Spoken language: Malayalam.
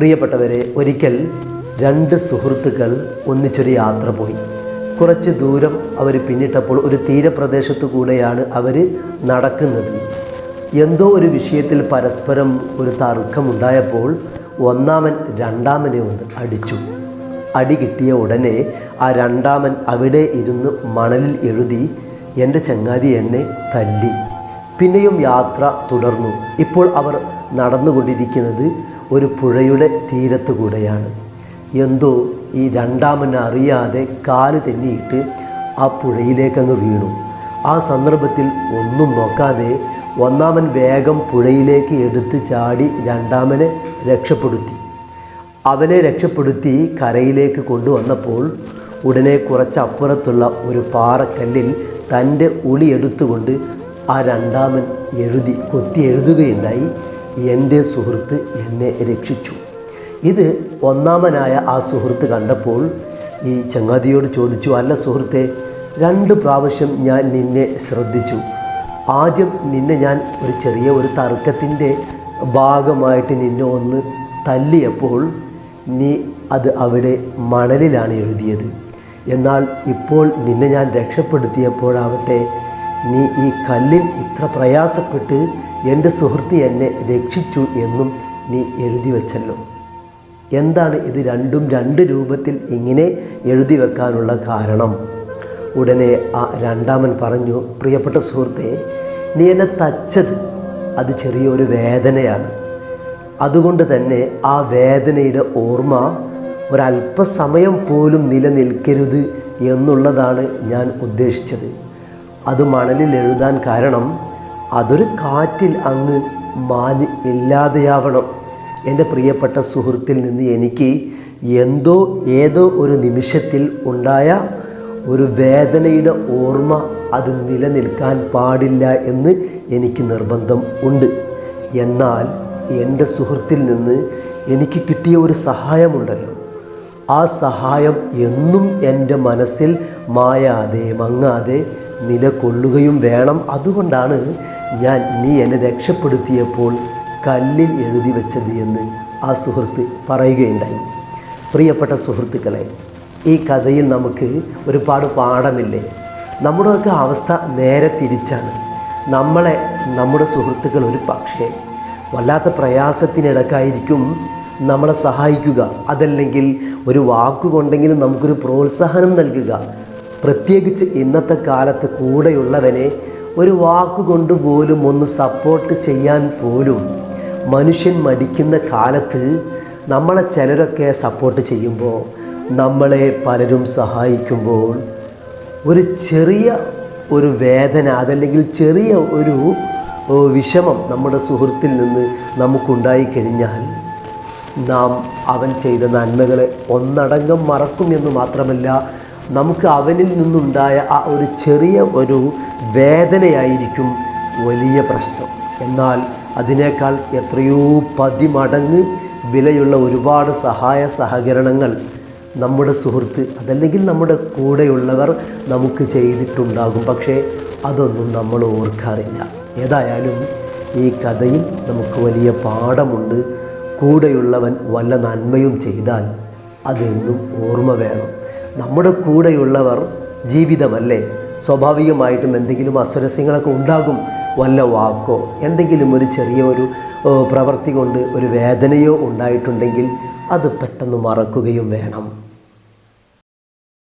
പ്രിയപ്പെട്ടവരെ ഒരിക്കൽ രണ്ട് സുഹൃത്തുക്കൾ ഒന്നിച്ചൊരു യാത്ര പോയി. കുറച്ച് ദൂരം അവർ പിന്നിട്ടപ്പോൾ ഒരു തീരപ്രദേശത്തു കൂടെയാണ് അവർ നടക്കുന്നത്. എന്തോ ഒരു വിഷയത്തിൽ പരസ്പരം ഒരു തർക്കമുണ്ടായപ്പോൾ ഒന്നാമൻ രണ്ടാമനെ ഒന്ന് അടിച്ചു. അടി കിട്ടിയ ഉടനെ ആ രണ്ടാമൻ അവിടെ ഇരുന്ന് മണലിൽ എഴുതി എന്റെ ചങ്ങാതി എന്നെ തല്ലി. പിന്നെയും യാത്ര തുടർന്നു. ഇപ്പോൾ അവർ നടന്നുകൊണ്ടിരിക്കുന്നത് ഒരു പുഴയുടെ തീരത്തു കൂടെയാണ്. എന്തോ ഈ രണ്ടാമൻ അറിയാതെ കാൽ തെന്നിയിട്ട് ആ പുഴയിലേക്കങ്ങ് വീണു. ആ സന്ദർഭത്തിൽ ഒന്നും നോക്കാതെ ഒന്നാമൻ വേഗം പുഴയിലേക്ക് എടുത്ത് ചാടി രണ്ടാമനെ രക്ഷപ്പെടുത്തി. അവനെ രക്ഷപ്പെടുത്തി കരയിലേക്ക് കൊണ്ടുവന്നപ്പോൾ ഉടനെ കുറച്ചപ്പുറത്തുള്ള ഒരു പാറക്കല്ലിൽ തന്റെ ഉളി എടുത്തുകൊണ്ട് ആ രണ്ടാമൻ എഴുതി കൊത്തി എഴുതുകയുണ്ടായി. എന്റെ സുഹൃത്ത് എന്നെ രക്ഷിച്ചു. ഇത് ഒന്നാമനായ ആ സുഹൃത്ത് കണ്ടപ്പോൾ ഈ ചങ്ങാതിയോട് ചോദിച്ചു അല്ല സുഹൃത്തെ രണ്ട് പ്രാവശ്യം ഞാൻ നിന്നെ ശ്രദ്ധിച്ചു. ആദ്യം നിന്നെ ഞാൻ ഒരു ചെറിയ ഒരു തർക്കത്തിന്റെ ഭാഗമായിട്ട് നിന്നെ ഒന്ന് തല്ലിയപ്പോൾ നീ അത് അവിടെ മണലിലാണ് എഴുതിയത്. എന്നാൽ ഇപ്പോൾ നിന്നെ ഞാൻ രക്ഷപ്പെടുത്തിയപ്പോഴാവട്ടെ നീ ഈ കല്ലിൽ ഇത്ര പ്രയാസപ്പെട്ട് എന്റെ സുഹൃത്ത് എന്നെ രക്ഷിച്ചു എന്നും നീ എഴുതി വച്ചല്ലോ. എന്താണ് ഇത് രണ്ടും രണ്ട് രൂപത്തിൽ ഇങ്ങനെ എഴുതി വെക്കാനുള്ള കാരണം? ഉടനെ ആ രണ്ടാമൻ പറഞ്ഞു പ്രിയപ്പെട്ട സുഹൃത്തെ നീ എന്നെ തച്ചത് അത് ചെറിയൊരു വേദനയാണ്. അതുകൊണ്ട് തന്നെ ആ വേദനയുടെ ഓർമ്മ ഒരല്പസമയം പോലും നിലനിൽക്കരുത് എന്നുള്ളതാണ് ഞാൻ ഉദ്ദേശിച്ചത്. അത് മണലിൽ എഴുതാൻ കാരണം അതൊരു കാറ്റിൽ അങ്ങ് മാഞ്ഞ് ഇല്ലാതെയാവണം. എന്റെ പ്രിയപ്പെട്ട സുഹൃത്തിൽ നിന്ന് എനിക്ക് എന്തോ ഏതോ ഒരു നിമിഷത്തിൽ ഉണ്ടായ ഒരു വേദനയുടെ ഓർമ്മ അത് നിലനിൽക്കാൻ പാടില്ല എന്ന് എനിക്ക് നിർബന്ധം ഉണ്ട്. എന്നാൽ എന്റെ സുഹൃത്തിൽ നിന്ന് എനിക്ക് കിട്ടിയ ഒരു സഹായമുണ്ടല്ലോ. ആ സഹായം എന്നും എന്റെ മനസ്സിൽ മായാതെ മങ്ങാതെ നിലകൊള്ളുകയും വേണം. അതുകൊണ്ടാണ് ഞാൻ നീ എന്നെ രക്ഷപ്പെടുത്തിയപ്പോൾ കല്ലിൽ എഴുതി വെച്ചത് എന്ന് ആ സുഹൃത്ത് പറയുകയുണ്ടായി. പ്രിയപ്പെട്ട സുഹൃത്തുക്കളെ ഈ കഥയിൽ നമുക്ക് ഒരുപാട് പാഠമില്ലേ? നമ്മുടെയൊക്കെ അവസ്ഥ നേരെ തിരിച്ചാണ്. നമ്മളെ നമ്മുടെ സുഹൃത്തുക്കൾ ഒരു പക്ഷേ വല്ലാത്ത പ്രയാസത്തിനിടക്കായിരിക്കും നമ്മളെ സഹായിക്കുക. അതല്ലെങ്കിൽ ഒരു വാക്കുകൊണ്ടെങ്കിലും നമുക്കൊരു പ്രോത്സാഹനം നൽകുക. പ്രത്യേകിച്ച് ഇന്നത്തെ കാലത്ത് കൂടെയുള്ളവനെ ഒരു വാക്കുകൊണ്ട് പോലും ഒന്ന് സപ്പോർട്ട് ചെയ്യാൻ പോലും മനുഷ്യൻ മടിക്കുന്ന കാലത്ത് നമ്മളെ ചിലരൊക്കെ സപ്പോർട്ട് ചെയ്യുമ്പോൾ നമ്മളെ പലരും സഹായിക്കുമ്പോൾ ഒരു ചെറിയ ഒരു വേദന അതല്ലെങ്കിൽ ചെറിയ ഒരു വിഷമം നമ്മുടെ സുഹൃത്തിൽ നിന്ന് നമുക്കുണ്ടായി കഴിഞ്ഞാൽ നാം അവൻ ചെയ്ത നന്മകളെ ഒന്നടങ്കം മറക്കും എന്ന് മാത്രമല്ല നമുക്ക് അവനിൽ നിന്നുണ്ടായ ആ ഒരു ചെറിയ ഒരു വേദനയായിരിക്കും വലിയ പ്രശ്നം. എന്നാൽ അതിനേക്കാൾ എത്രയോ പതിമടങ്ങ് വിലയുള്ള ഒരുപാട് സഹായ സഹകരണങ്ങൾ നമ്മുടെ സുഹൃത്ത് അതല്ലെങ്കിൽ നമ്മുടെ കൂടെയുള്ളവർ നമുക്ക് ചെയ്തിട്ടുണ്ടാകും. പക്ഷേ അതൊന്നും നമ്മൾ ഓർക്കാറില്ല. ഏതായാലും ഈ കഥയിൽ നമുക്ക് വലിയ പാഠമുണ്ട്. കൂടെയുള്ളവൻ വല്ല നന്മയും ചെയ്താൽ അതെന്നും ഓർമ്മ വേണം. നമ്മുടെ കൂടെയുള്ളവർ ജീവിതമല്ലേ? സ്വാഭാവികമായിട്ടും എന്തെങ്കിലും അസ്വരസ്യങ്ങളൊക്കെ ഉണ്ടാകും. വല്ല വാക്കോ എന്തെങ്കിലും ഒരു ചെറിയ ഒരു പ്രവൃത്തി കൊണ്ട് ഒരു വേദനയോ ഉണ്ടായിട്ടുണ്ടെങ്കിൽ അത് പെട്ടെന്ന് മറക്കുകയും വേണം.